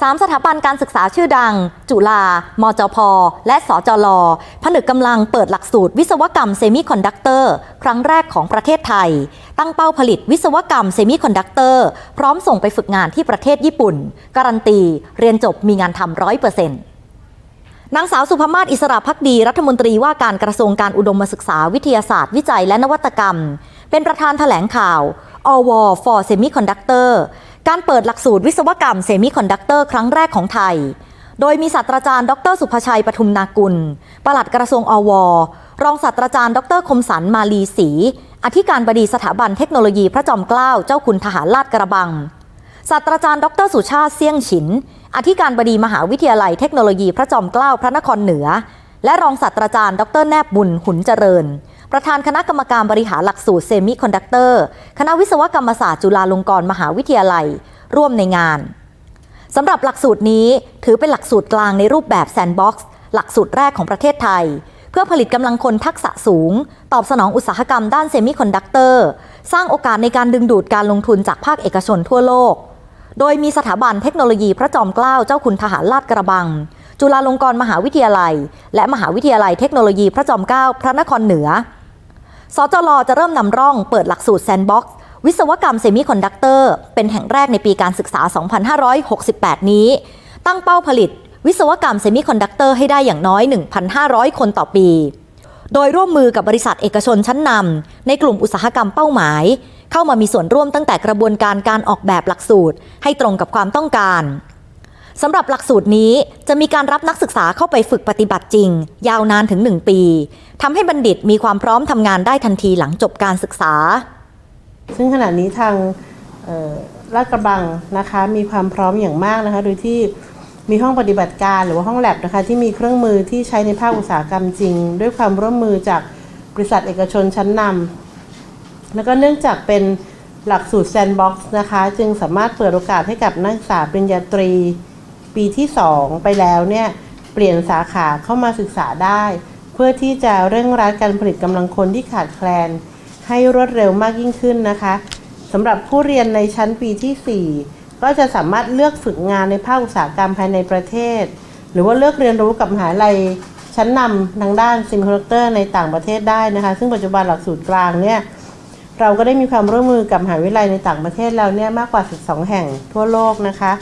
3 สถาบันการศึกษาชื่อดัง จุฬา มจพ และสจล ผนึกกำลังเปิดหลักสูตรวิศวกรรมเซมิคอนดักเตอร์ ครั้งแรกของประเทศไทย ตั้งเป้าผลิตวิศวกรรมเซมิคอนดักเตอร์ พร้อมส่งไปฝึกงานที่ประเทศญี่ปุ่น การันตี เรียนจบมีงานทำร้อยเปอร์เซ็นต์นางสาวสุภมาศอิสระพักดี รัฐมนตรีว่าการกระทรวงการอุดมศึกษาวิทยาศาสตร์วิจัยและนวัตกรรม เป็นประธานแถลงข่าวอว for Semiconductor การเปิดหลักสูตรวิศวกรรมเซมิคอนดักเตอร์ครั้งแรกของไทย โดยมีศาสตราจารย์ ดรสุภชัยปทุมนากุล ปลัดกระทรวงอว รองศาสตราจารย์ ดรคมสันมาลีศรี อธิการบดีสถาบันเทคโนโลยีพระจอมเกล้าเจ้าคุณทหารลาดกระบัง ศาสตราจารย์ ดรสุชาติเสี่ยงฉิน อธิการบดีมหาวิทยาลัยเทคโนโลยีพระจอมเกล้าพระนครเหนือ และรองศาสตราจารย์ ดรแนบบุญ หุนเจริญ ประธานคณะกรรมการบริหารหลักสูตรเซมิคอนดักเตอร์ คณะวิศวกรรมศาสตร์จุฬาลงกรณ์มหาวิทยาลัย ร่วมในงานสำหรับหลักสูตรนี้ถือเป็นหลักสูตรกลางในรูปแบบแซนด์บ็อกซ์หลักสูตรแรกของประเทศไทย เพื่อผลิตกำลังคนทักษะสูง ตอบสนองอุตสาหกรรมด้านเซมิคอนดักเตอร์สร้างโอกาสในการดึงดูดการลงทุนจากภาคเอกชนทั่วโลก โดยมีสถาบันเทคโนโลยีพระจอมเกล้าเจ้าคุณทหารลาดกระบัง จุฬาลงกรณ์มหาวิทยาลัย และมหาวิทยาลัยเทคโนโลยีพระจอมเกล้าพระนครเหนือ สจลจะเริ่มนำร่องเปิดหลักสูตรแซนด์บ็อกซ์วิศวกรรมเซมิคอนดักเตอร์เป็นแห่งแรกในปีการศึกษา 2568 นี้ ตั้งเป้าผลิต วิศวกรรมเซมิคอนดักเตอร์ให้ได้อย่างน้อย 1,500 คนต่อปี โดยร่วมมือกับบริษัทเอกชนชั้นนำในกลุ่มอุตสาหกรรมเป้าหมาย เข้ามามีส่วนร่วมตั้งแต่กระบวนการการออกแบบหลักสูตร ให้ตรงกับความต้องการ สำหรับหลักสูตรนี้จะมีการรับนักศึกษาเข้าไปฝึกปฏิบัติจริง ยาวนานถึง 1 ปีทำให้บัณฑิตมีความพร้อมทำงานได้ทันทีหลังจบการศึกษา ซึ่งขณะนี้ทางเอ่อลาดกระบังนะคะมีความพร้อมอย่างมากนะคะ โดยที่มีห้องปฏิบัติการหรือว่าห้องแลบนะคะที่มีเครื่องมือที่ใช้ในภาคอุตสาหกรรมจริง ด้วยความร่วมมือจากบริษัทเอกชนชั้นนำแล้วก็เนื่องจากเป็นหลักสูตรแซนด์บ็อกซ์นะคะ จึงสามารถเปิดโอกาสให้กับนักศึกษาปริญญาตรี ปีที่ 2 ไปแล้วเนี่ยเปลี่ยนสาขาเข้ามาศึกษาได้ เพื่อที่จะเร่งรัดการผลิตกำลังคนที่ขาดแคลน ให้รวดเร็วมากยิ่งขึ้นนะคะสำหรับผู้เรียนในชั้นปีที่ 4 ก็จะสามารถเลือกฝึกงานในภาคอุตสาหกรรมภายในประเทศ หรือว่าเลือกเรียนรู้กับมหาลัยชั้นนำทางด้านซิมคอนดักเตอร์ในต่างประเทศได้นะคะ ซึ่งปัจจุบันหลักสูตรกลางเนี่ยเราก็ได้มีความร่วมมือกับมหาวิทยาลัยในต่างประเทศแล้วเนี่ยมากกว่า 12 แห่งทั่วโลกนะคะ